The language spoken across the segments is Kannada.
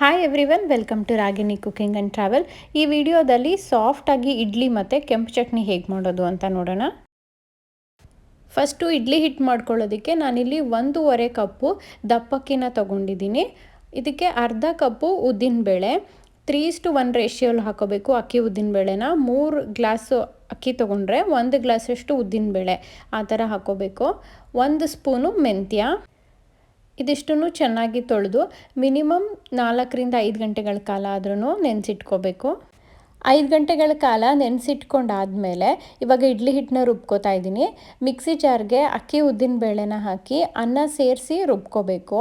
Hi everyone welcome to Ragini cooking and travel ಈ ವಿಡಿಯೋದಲ್ಲಿ ಸಾಫ್ಟಾಗಿ ಇಡ್ಲಿ ಮತ್ತು ಕೆಂಪು ಚಟ್ನಿ ಹೇಗೆ ಮಾಡೋದು ಅಂತ ನೋಡೋಣ. ಫಸ್ಟು ಇಡ್ಲಿ ಹಿಟ್ಟು ಮಾಡ್ಕೊಳ್ಳೋದಕ್ಕೆ ನಾನಿಲ್ಲಿ ಒಂದೂವರೆ ಕಪ್ಪು ದಪ್ಪಕ್ಕಿನ ತೊಗೊಂಡಿದ್ದೀನಿ. ಇದಕ್ಕೆ ಅರ್ಧ ಕಪ್ಪು ಉದ್ದಿನಬೇಳೆ ತ್ರೀ ಟು ಒನ್ ರೇಷಿಯೋಲಿ ಹಾಕೋಬೇಕು ಅಕ್ಕಿ ಉದ್ದಿನಬೇಳೆನ ಮೂರು ಗ್ಲಾಸು ಅಕ್ಕಿ ತೊಗೊಂಡ್ರೆ ಒಂದು ಗ್ಲಾಸಷ್ಟು ಉದ್ದಿನಬೇಳೆ ಆ ಥರ ಹಾಕೋಬೇಕು. ಒಂದು ಸ್ಪೂನು ಮೆಂತ್ಯ. ಇದಿಷ್ಟನ್ನು ಚೆನ್ನಾಗಿ ತೊಳೆದು ಮಿನಿಮಮ್ ನಾಲ್ಕರಿಂದ ಐದು ಗಂಟೆಗಳ ಕಾಲ ಆದ್ರೂ ನೆನೆಸಿಟ್ಕೋಬೇಕು. ಐದು ಗಂಟೆಗಳ ಕಾಲ ನೆನೆಸಿಟ್ಕೊಂಡಾದಮೇಲೆ ಇವಾಗ ಇಡ್ಲಿ ಹಿಟ್ಟನ್ನ ರುಬ್ಕೋತಾ ಇದ್ದೀನಿ. ಮಿಕ್ಸಿ ಜಾರ್ಗೆ ಅಕ್ಕಿ ಉದ್ದಿನ ಬೇಳೆನ ಹಾಕಿ ಅನ್ನ ಸೇರಿಸಿ ರುಬ್ಕೋಬೇಕು.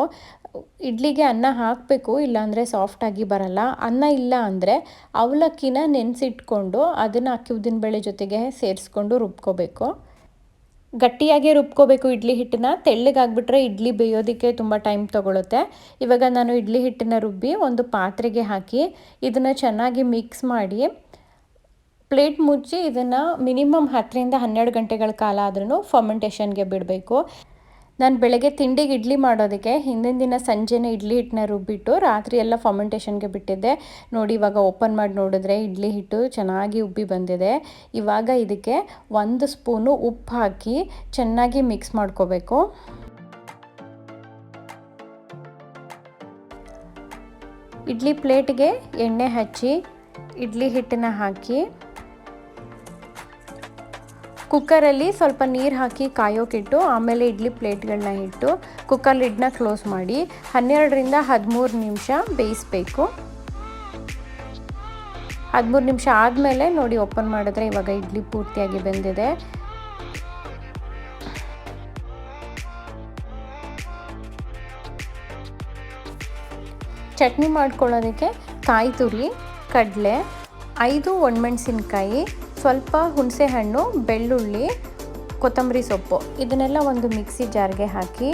ಇಡ್ಲಿಗೆ ಅನ್ನ ಹಾಕಬೇಕು, ಇಲ್ಲಾಂದರೆ ಸಾಫ್ಟಾಗಿ ಬರಲ್ಲ. ಅನ್ನ ಇಲ್ಲ ಅಂದರೆ ಅವಲಕ್ಕಿನ ನೆನೆಸಿಟ್ಕೊಂಡು ಅದನ್ನು ಅಕ್ಕಿ ಉದ್ದಿನ ಬೇಳೆ ಜೊತೆಗೆ ಸೇರಿಸ್ಕೊಂಡು ರುಬ್ಕೋಬೇಕು. ಗಟ್ಟಿಯಾಗಿ ರುಬ್ಕೋಬೇಕು ಇಡ್ಲಿ ಹಿಟ್ಟನ್ನ. ತೆಳ್ಳಗಾಗ್ಬಿಟ್ರೆ ಇಡ್ಲಿ ಬೇಯೋದಕ್ಕೆ ತುಂಬ ಟೈಮ್ ತೊಗೊಳುತ್ತೆ. ಇವಾಗ ನಾನು ಇಡ್ಲಿ ಹಿಟ್ಟನ್ನ ರುಬ್ಬಿ ಒಂದು ಪಾತ್ರೆಗೆ ಹಾಕಿ ಇದನ್ನು ಚೆನ್ನಾಗಿ ಮಿಕ್ಸ್ ಮಾಡಿ ಪ್ಲೇಟ್ ಮುಚ್ಚಿ ಇದನ್ನು ಮಿನಿಮಮ್ ಹತ್ತರಿಂದ ಹನ್ನೆರಡು ಗಂಟೆಗಳ ಕಾಲ ಆದ್ರೂ ಫರ್ಮೆಂಟೇಷನ್ಗೆ ಬಿಡಬೇಕು. ನಾನು ಬೆಳಗ್ಗೆ ತಿಂಡಿಗೆ ಇಡ್ಲಿ ಮಾಡೋದಕ್ಕೆ ಹಿಂದಿನ ದಿನ ಸಂಜೆನೇ ಇಡ್ಲಿ ಹಿಟ್ಟನ್ನ ರುಬ್ಬಿಟ್ಟು ರಾತ್ರಿ ಎಲ್ಲ ಫರ್ಮೆಂಟೇಷನ್ಗೆ ಬಿಟ್ಟಿದ್ದೆ. ನೋಡಿ ಇವಾಗ ಓಪನ್ ಮಾಡಿ ನೋಡಿದ್ರೆ ಇಡ್ಲಿ ಹಿಟ್ಟು ಚೆನ್ನಾಗಿ ಉಬ್ಬಿ ಬಂದಿದೆ. ಇವಾಗ ಇದಕ್ಕೆ ಒಂದು ಸ್ಪೂನು ಉಪ್ಪು ಹಾಕಿ ಚೆನ್ನಾಗಿ ಮಿಕ್ಸ್ ಮಾಡ್ಕೋಬೇಕು. ಇಡ್ಲಿ ಪ್ಲೇಟ್ಗೆ ಎಣ್ಣೆ ಹಚ್ಚಿ, ಇಡ್ಲಿ ಹಿಟ್ಟನ್ನ ಹಾಕಿ ಕುಕ್ಕರಲ್ಲಿ ಸ್ವಲ್ಪ ನೀರು ಹಾಕಿ ಕಾಯೋಕ್ಕಿಟ್ಟು ಆಮೇಲೆ ಇಡ್ಲಿ ಪ್ಲೇಟ್ಗಳನ್ನ ಇಟ್ಟು ಕುಕ್ಕರ್ ಲಿಡ್ನ ಕ್ಲೋಸ್ ಮಾಡಿ ಹನ್ನೆರಡರಿಂದ ಹದಿಮೂರು ನಿಮಿಷ ಬೇಯಿಸಬೇಕು. ಹದಿಮೂರು ನಿಮಿಷ ಆದಮೇಲೆ ನೋಡಿ ಓಪನ್ ಮಾಡಿದ್ರೆ ಇವಾಗ ಇಡ್ಲಿ ಪೂರ್ತಿಯಾಗಿ ಬೆಂದಿದೆ. ಚಟ್ನಿ ಮಾಡ್ಕೊಳ್ಳೋದಕ್ಕೆ ಕಾಯಿ ತುರಿ, ಕಡಲೆ, ಐದು ಒಣಮೆಣಸಿನ್ಕಾಯಿ ಸ್ವಲ್ಪ ಹುಣಸೆಹಣ್ಣು ಬೆಳ್ಳುಳ್ಳಿ, ಕೊತ್ತಂಬರಿ ಸೊಪ್ಪು. ಇದನ್ನೆಲ್ಲ ಒಂದು ಮಿಕ್ಸಿ ಜಾರ್ಗೆ ಹಾಕಿ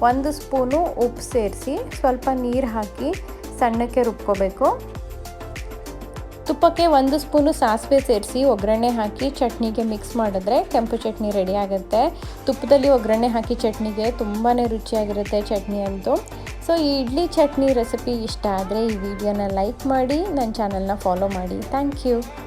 ಒಂದು ಸ್ಪೂನು ಉಪ್ಪು ಸೇರಿಸಿ ಸ್ವಲ್ಪ ನೀರು ಹಾಕಿ ಸಣ್ಣಕ್ಕೆ ರುಬ್ಕೋಬೇಕು. ತುಪ್ಪಕ್ಕೆ ಒಂದು ಸ್ಪೂನು ಸಾಸಿವೆ ಸೇರಿಸಿ ಒಗ್ಗರಣೆ ಹಾಕಿ ಚಟ್ನಿಗೆ ಮಿಕ್ಸ್ ಮಾಡಿದ್ರೆ ಕೆಂಪು ಚಟ್ನಿ ರೆಡಿ ಆಗುತ್ತೆ. ತುಪ್ಪದಲ್ಲಿ ಒಗ್ಗರಣೆ ಹಾಕಿ ಚಟ್ನಿಗೆ ತುಂಬಾ ರುಚಿಯಾಗಿರುತ್ತೆ ಚಟ್ನಿ ಅಂತೂ. ಸೊ, ಈ ಇಡ್ಲಿ ಚಟ್ನಿ ರೆಸಿಪಿ ಇಷ್ಟ ಆದರೆ ಈ ವಿಡಿಯೋನ ಲೈಕ್ ಮಾಡಿ, ನನ್ನ ಚಾನಲ್ನ ಫಾಲೋ ಮಾಡಿ. Thank you.